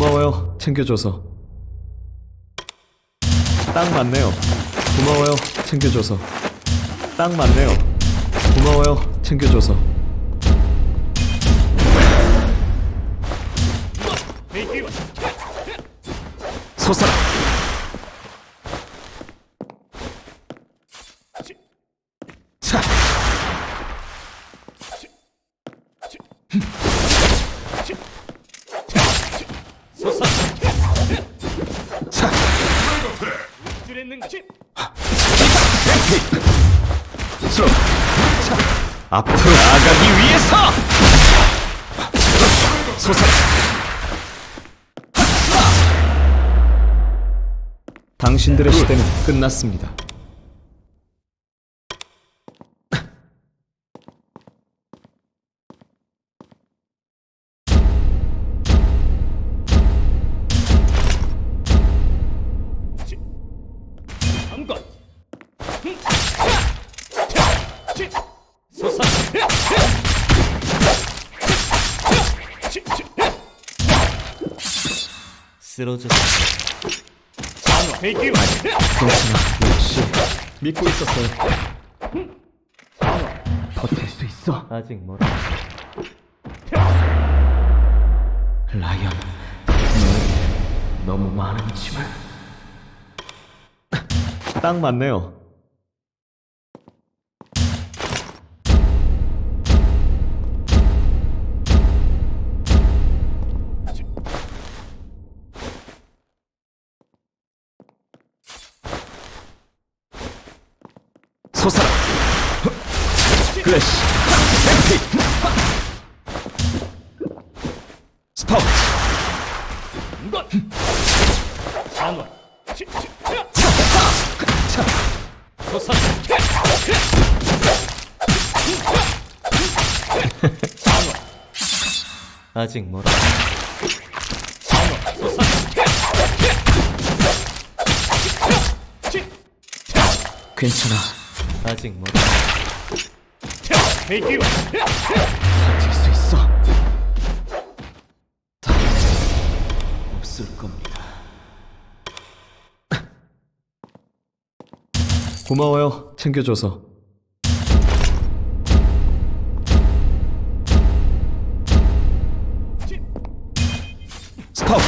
고마워요. 챙겨줘서. 딱 맞네요. 고마워요. 챙겨줘서. 딱 맞네요. 고마워요. 챙겨줘서. 차. 차. 앞으로 나아가기 위해서. 솟아라. 당신들의 시대는 끝났습니다. 쓰러졌어. 괜찮아. 역시 믿고 있었어요. 버틸 수 있어. 아직 멀어. 라이언, 너무 많은 짐을. 딱 맞네요. 솟아라! 플래시! 뱅픽! 스파우트! 아직 멀어. 괜찮아. 아직 멀어. 버틸 수 있어. 다 없을 겁니다. 고마워요. 챙겨줘서. 스파우트.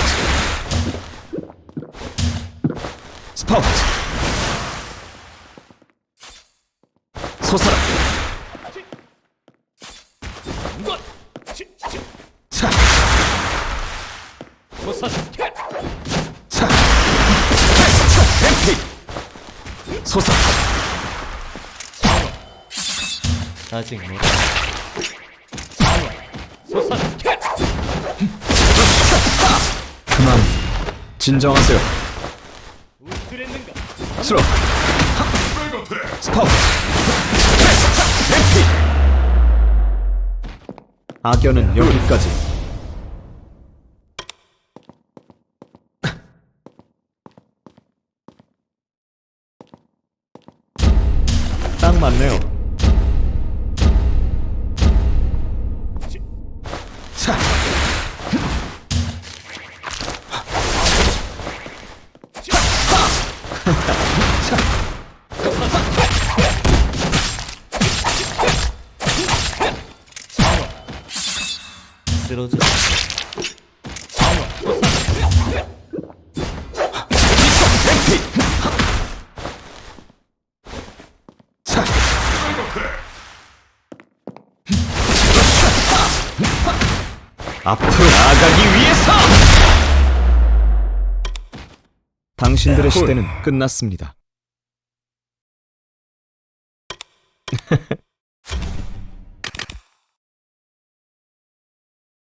스파우트. 솟아라. 솟아. 아직 멀어. 그만. 진정하세요. 스로. 엠픽. 악연은 여기까지. 딱 맞네요. 차. 쓰러졌 앞으로 나아가기 위해서! 당신들의 시대는 끝났습니다.